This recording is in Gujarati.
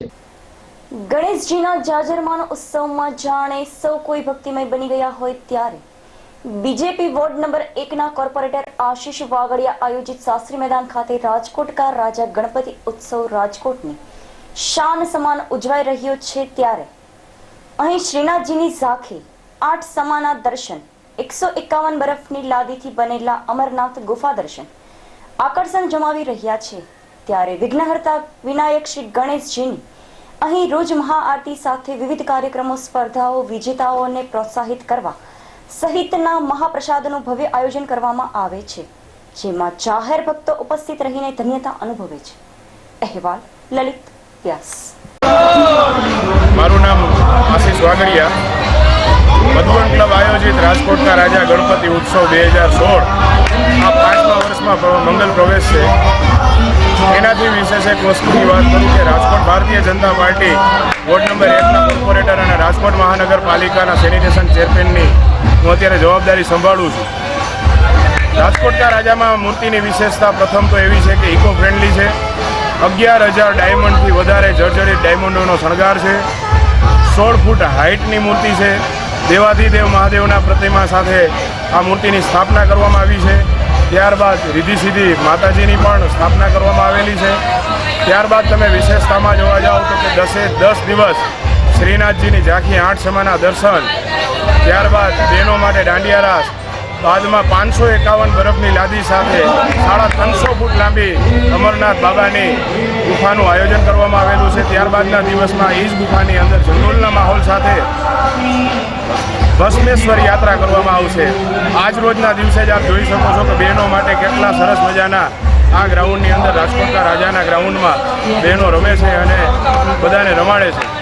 ગણેશજીના જાજરમાન ઉત્સવમાં જાણે સૌ કોઈ ભક્તિમય બની ગયા હોય ત્યારે બીજેપી વોર્ડ નંબર એકના કોર્પોરેટર આશીષ વાગડિયા આયોજિત શાસ્ત્રી મેદાન ખાતે રાજકોટકાર રાજા ગણપતિ ઉત્સવ રાજકોટની શાન સમાન ઉજવાઈ રહ્યો છે ત્યારે અહીં શ્રીનાથજીની ઝાંખી, આઠ સમાના દર્શન, એકસો એકાવન બરફની લાદીથી બનેલા અમરનાથ ગુફા દર્શન આકર્ષણ જમાવી રહ્યા છે. ત્યારે વિઘ્નહર્તા વિનાયક શ્રી ગણેશજીની અહીં રોજ મહાઆરતી સાથે વિવિધ કાર્યક્રમો, સ્પર્ધાઓ, વિજેતાઓને પ્રોત્સાહિત કરવા સહિતના મહાપ્રસાદનું ભવ્ય આયોજન કરવામાં આવે છે, જેમાં જાહેર ભક્તો ઉપસ્થિત રહીને ધન્યતા અનુભવે છે. અહેવાલ લલિત વ્યાસ. મારું નામ આશીષ વાગડિયા મધુવન ક્લબ આયોજિત રાજકોટના રાજા ગણપતિ ઉત્સવ બે હજાર સોળ. આ પાંચમા વર્ષમાં મંગલ પ્રવેશ છે. એનાથી વિશેષ એક વસ્તુની વાત કરું કે Rajkot Bharatiya Janata party ward number એકના કોર્પોરેટર અને રાજકોટ મહાનગરપાલિકાના સેનિટેશન ચેરમેનની હું અત્યારે જવાબદારી સંભાળું છું. રાજકોટના રાજામાં મૂર્તિની વિશેષતા પ્રથમ તો એવી છે કે ઇકો ફ્રેન્ડલી છે. અગિયાર હજાર ડાયમંડથી વધારે જર્જરિત ડાયમંડોનો શણગાર છે. સોળ ફૂટ હાઇટની મૂર્તિ છે. દેવાધિદેવ મહાદેવના પ્રતિમા સાથે આ મૂર્તિની સ્થાપના કરવામાં આવી છે. ત્યારબાદ રીધિ સીધી માતાજીની પણ સ્થાપના કરવામાં આવેલી છે. ત્યારબાદ તમે વિશેષતામાં જોવા જાઓ તો કે દસે દસ દિવસ શ્રીનાથજીની ઝાંખી આઠ સમાના દર્શન, ત્યારબાદ બહેનો માટે દાંડિયા રાસ, બાદમાં પાંચસો એકાવન બરફની લાદી સાથે સાડા ત્રણસો ફૂટ લાંબી અમરનાથ બાબાની ગુફાનું આયોજન કરવામાં આવેલું છે. ત્યારબાદના દિવસમાં ઈજ ગુફાની અંદર જંગલના માહોલ સાથે ભસ્મેશ્વર યાત્રા કરવામાં આવશે. આજ રોજના દિવસે જ આપ જોઈ શકો છો કે બહેનો માટે કેટલા સરસ મજાના આ ગ્રાઉન્ડની અંદર રાજકોટના રાજાના ગ્રાઉન્ડમાં બહેનો રમે છે અને બધાને રમાડે છે.